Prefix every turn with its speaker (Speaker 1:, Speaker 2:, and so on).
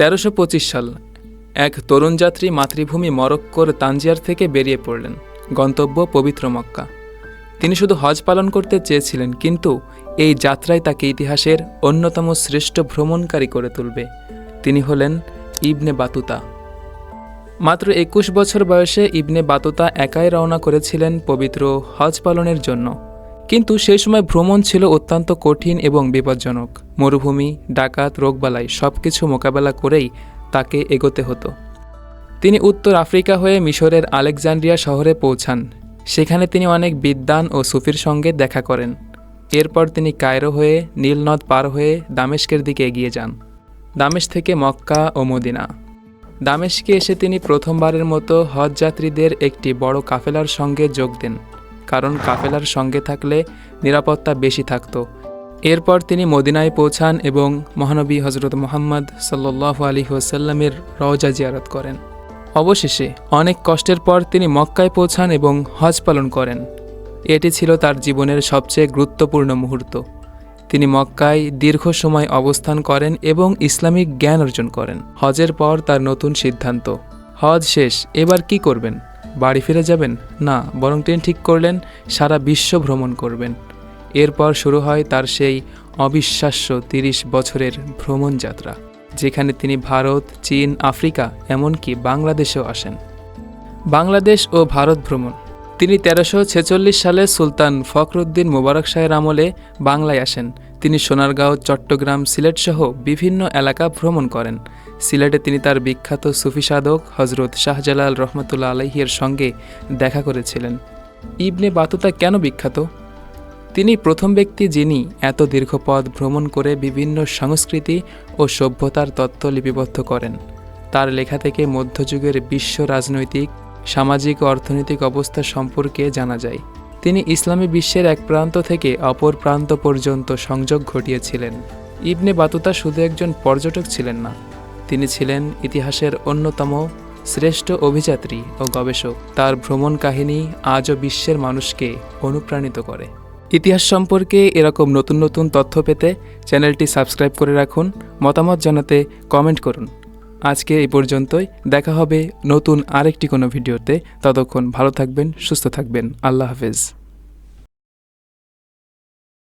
Speaker 1: তেরোশো সাল এক তরুণ যাত্রী মাতৃভূমি মরক্কোর তানজিয়ার থেকে বেরিয়ে পড়লেন, গন্তব্য পবিত্র মক্কা। তিনি শুধু হজ পালন করতে চেয়েছিলেন, কিন্তু এই যাত্রায় তাকে ইতিহাসের অন্যতম শ্রেষ্ঠ ভ্রমণকারী করে তুলবে। তিনি হলেন ইবনে বাতুতা। মাত্র একুশ বছর বয়সে ইবনে বাতুতা একাই রওনা করেছিলেন পবিত্র হজ পালনের জন্য। কিন্তু সেই সময় ভ্রমণ ছিল অত্যন্ত কঠিন এবং বিপজ্জনক। মরুভূমি, ডাকাত, রোগবালাই সব কিছু মোকাবেলা করেই তাকে এগোতে হতো। তিনি উত্তর আফ্রিকা হয়ে মিশরের আলেকজান্ড্রিয়া শহরে পৌঁছান। সেখানে তিনি অনেক বিদ্বান ও সুফির সঙ্গে দেখা করেন। এরপর তিনি কায়রো হয়ে নীলনদ পার হয়ে দামেস্কের দিকে এগিয়ে যান। দামেশ থেকে মক্কা ও মদিনা। দামেশকে এসে তিনি প্রথমবারের মতো হজ যাত্রীদের একটি বড় কাফেলার সঙ্গে যোগ দেন। কারণ কাফেলার সঙ্গে থাকলে নিরাপত্তা বেশি থাকত। এরপর তিনি মদিনায় পৌঁছান এবং মহানবী হজরত মোহাম্মদ সাল্লাহ আলী ওসাল্লামের রওজা জিয়ারত করেন। অবশেষে অনেক কষ্টের পর তিনি মক্কায় পৌঁছান এবং হজ পালন করেন। এটি ছিল তার জীবনের সবচেয়ে গুরুত্বপূর্ণ মুহূর্ত। তিনি মক্কায় দীর্ঘ সময় অবস্থান করেন এবং ইসলামিক জ্ঞান অর্জন করেন। হজের পর তার নতুন সিদ্ধান্ত। হজ শেষ, এবার কি করবেন? বাড়ি ফিরে যাবেন? না, বরং তিনি ঠিক করলেন, সারা বিশ্ব ভ্রমণ করবেন। এরপর শুরু হয় তার সেই অবিশ্বাস্য তিরিশ বছরের ভ্রমণ যাত্রা, যেখানে তিনি ভারত, চীন, আফ্রিকা, এমনকি বাংলাদেশেও আসেন। বাংলাদেশ ও ভারত ভ্রমণ। তিনি তেরোশো ছেচল্লিশ সালে সুলতান ফখরুদ্দিন মোবারক শাহের আমলে বাংলায় আসেন তিনি সোনারগাঁও, চট্টগ্রাম সিলেট সহ বিভিন্ন এলাকা ভ্রমণ করেন। সিলেটে তিনি তার বিখ্যাত সুফি সাধক হজরত শাহজালাল রহমতুল্লা আলহিয়ের সঙ্গে দেখা করেছিলেন। ইবনে বাতুতা কেন বিখ্যাত? তিনি প্রথম ব্যক্তি যিনি এত দীর্ঘ পথ ভ্রমণ করে বিভিন্ন সংস্কৃতি ও সভ্যতার তত্ত্ব লিপিবদ্ধ করেন। তার লেখা থেকে মধ্যযুগের বিশ্ব রাজনৈতিক, সামাজিক ও অর্থনৈতিক অবস্থা সম্পর্কে জানা যায়। তিনি ইসলামী বিশ্বের এক প্রান্ত থেকে অপর প্রান্ত পর্যন্ত সংযোগ ঘটিয়েছিলেন। ইবনে বাতুতা শুধু একজন পর্যটক ছিলেন না, তিনি ছিলেন ইতিহাসের অন্যতম শ্রেষ্ঠ অভিযাত্রী ও গবেষক। তার ভ্রমণ কাহিনী আজও বিশ্বের মানুষকে অনুপ্রাণিত করে। ইতিহাস সম্পর্কে এরকম নতুন নতুন তথ্য পেতে চ্যানেলটি সাবস্ক্রাইব করে রাখুন। মতামত জানাতে কমেন্ট করুন। আজকে এই পর্যন্তই। দেখা হবে নতুন আরেকটি কোনো ভিডিওতে। ততক্ষণ ভালো থাকবেন, সুস্থ থাকবেন। আল্লাহ হাফেজ।